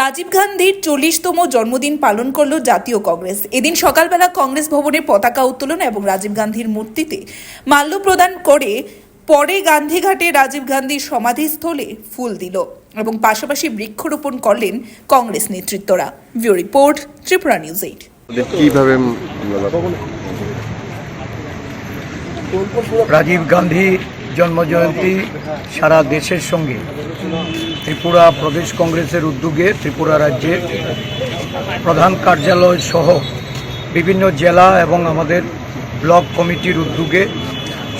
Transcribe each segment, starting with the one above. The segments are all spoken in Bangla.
রাজীব গান্ধীর চল্লিশতম জন্মদিন পালন করল জাতীয় কংগ্রেস। এদিন সকালবেলা কংগ্রেস ভবনে পতাকা উত্তোলন এবং রাজীব গান্ধীর মূর্তিতে মাল্য প্রদান করে পরে গান্ধীঘাটে রাজীব গান্ধীর সমাধিস্থলে ফুল দিল এবং পাশাপাশি বৃক্ষরোপণ করলেন কংগ্রেস নেতৃত্বরা। View report Tripura news eight. কীভাবে রাজীব গান্ধী জন্মজয়ন্তী সারা দেশের সঙ্গে ত্রিপুরা প্রদেশ কংগ্রেসের উদ্যোগে ত্রিপুরা রাজ্যের প্রধান কার্যালয় সহ বিভিন্ন জেলা এবং আমাদের ব্লক কমিটির উদ্যোগে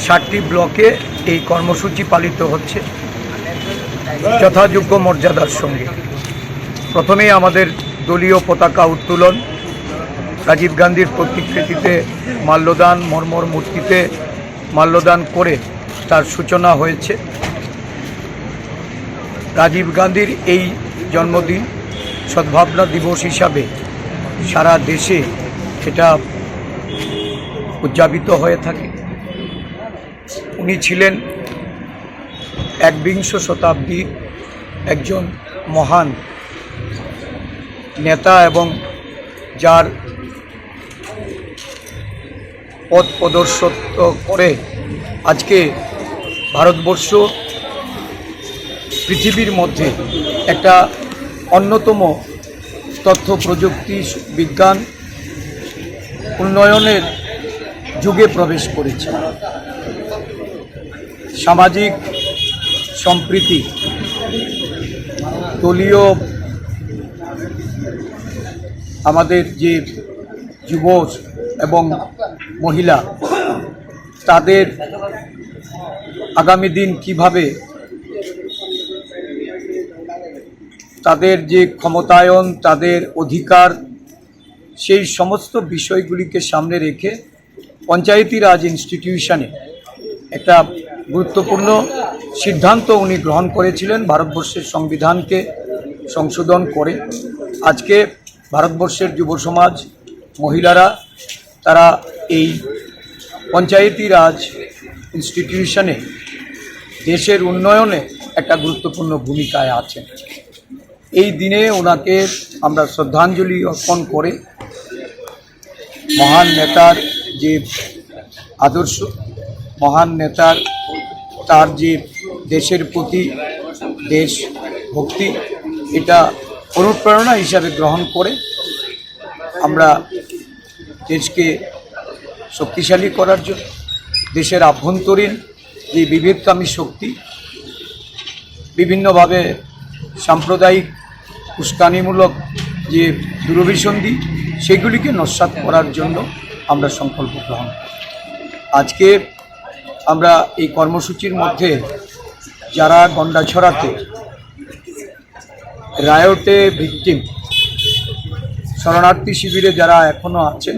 ষাটটি ব্লকে এই কর্মসূচি পালিত হচ্ছে যথাযোগ্য মর্যাদার সঙ্গে। প্রথমেই আমাদের দলীয় পতাকা উত্তোলন, রাজীব গান্ধীর প্রতিকৃতিতে মাল্যদান, মর্মর মূর্তিতে মাল্যদান করে তার সূচনা হয়েছে। রাজীব গান্ধীর এই জন্মদিন সদ্ভাবনা দিবস হিসাবে সারা দেশে এটা উদযাপিত হয়ে থাকে। উনি ছিলেন একবিংশ শতাব্দীর একজন মহান নেতা এবং যার পথ প্রদর্শিত করে আজকে ভারতবর্ষ পৃথিবীর মধ্যে একটা অন্যতম তথ্য প্রযুক্তি বিজ্ঞান উন্নয়নের যুগে প্রবেশ করেছে। সামাজিক সম্প্রীতি, দলীয় আমাদের যে যুব এবং মহিলা, তাদের আগামী দিন কীভাবে তাদের যে ক্ষমতায়ন, তাদের অধিকার, সেই সমস্ত বিষয়গুলিকে সামনে রেখে পঞ্চায়েতি রাজ ইনস্টিটিউশনে একটা গুরুত্বপূর্ণ সিদ্ধান্ত উনি গ্রহণ করেছিলেন ভারতবর্ষের সংবিধানকে সংশোধন করে। আজকে ভারতবর্ষের যুব সমাজ, মহিলারা, তারা এই পঞ্চায়েতি রাজ ইনস্টিটিউশনে দেশের উন্নয়নে একটা গুরুত্বপূর্ণ ভূমিকায় আছেন। এই দিনে ওনাকে আমরা শ্রদ্ধাঞ্জলি অর্পণ করে মহান নেতার যে আদর্শ, মহান নেতার তার যে দেশের প্রতি দেশ ভক্তি, এটা অনুপ্রেরণা হিসাবে গ্রহণ করে আমরা দেশকে শক্তিশালী করার জন্য, দেশের আভ্যন্তরীণ যে বিভেদকামী শক্তি, বিভিন্নভাবে সাম্প্রদায়িক উস্কানিমূলক যে দূরভিসন্ধি, সেগুলিকে নস্বাত করার জন্য আমরা সংকল্প গ্রহণ আজকে আমরা এই কর্মসূচির মধ্যে যারা গন্ডাছড়াতে রায়টে ভিকটিম, শরণার্থী শিবিরে যারা এখনও আছেন